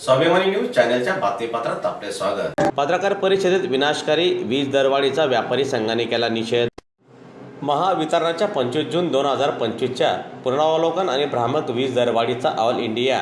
स्वाभिमानी न्यूज चॅनलच्या बातमीपत्रात आपले स्वागत. पत्रकार परिषदेत विनाशकारी वीज दरवाढीचा व्यापारी संघाने केला निषेध. महावितरणाच्या पंचवीस जून दोन हजार पंचवीसच्या पुनरावलोकन आणि भ्रामक वीज दरवाढीचा all India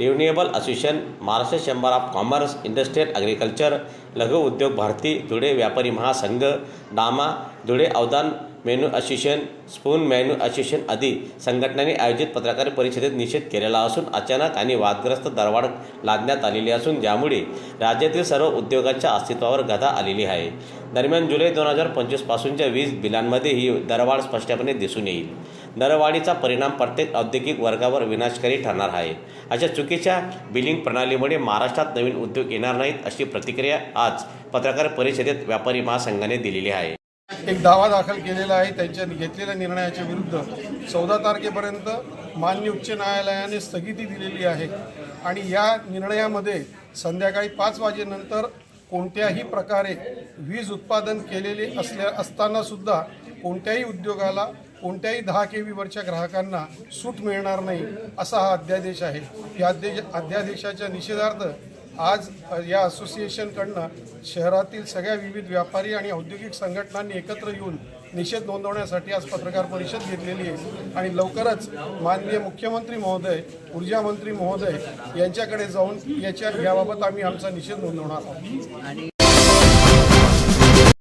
renewable association Maharashtra chamber of commerce industrial agriculture Laghu Udyog Bharati Dhule व्यापारी महासंघ डामा धुळे अवदान मेनू असोसिएशन स्पून मेनू असोसिएशन आदी संघटनांनी आयोजित पत्रकार परिषदेत निषेध केलेला असून अचानक आणि वादग्रस्त दरवाढ लादण्यात आलेली असून ज्यामुळे राज्यातील सर्व उद्योगांच्या अस्तित्वावर गदा आलेली आहे. दरम्यान जुलै दोन हजार पंचवीसपासूनच्या वीज बिलांमध्ये ही दरवाढ स्पष्टपणे दिसून येईल. दरवाढीचा परिणाम प्रत्येक औद्योगिक वर्गावर विनाशकारी ठरणार आहे. अशा चुकीच्या बिलिंग प्रणालीमुळे महाराष्ट्रात नवीन उद्योग येणार नाहीत अशी प्रतिक्रिया आज पत्रकार परिषदेत व्यापारी महासंघाने दिलेली आहे. एक दावा दाखल केलेला आहे त्यांच्या घेतलेल्या निर्णयाच्या विरुद्ध. चौदा तारखेपर्यंत मान्य उच्च न्यायालयाने स्थगिती दिलेली आहे. आणि या निर्णयामध्ये संध्याकाळी पाच वाजेनंतर कोणत्याही प्रकारे वीज उत्पादन केलेले असल्या असतानासुद्धा कोणत्याही उद्योगाला कोणत्याही दहा के व्हीवरच्या ग्राहकांना सूट मिळणार नाही असा हा अध्यादेश आहे. या अध्यादेश अध्यादेशाच्या निषेधार्थ आज या असोसिएशनकडनं शहरातील सगळ्या विविध व्यापारी आणि औद्योगिक संघटनांनी एकत्र येऊन निषेध नोंदवण्यासाठी आज पत्रकार परिषद घेतलेली आहे. आणि लवकरच माननीय मुख्यमंत्री महोदय ऊर्जा मंत्री महोदय यांच्याकडे जाऊन याच्या याबाबत आम्ही आमचा निषेध नोंदवणार आहोत.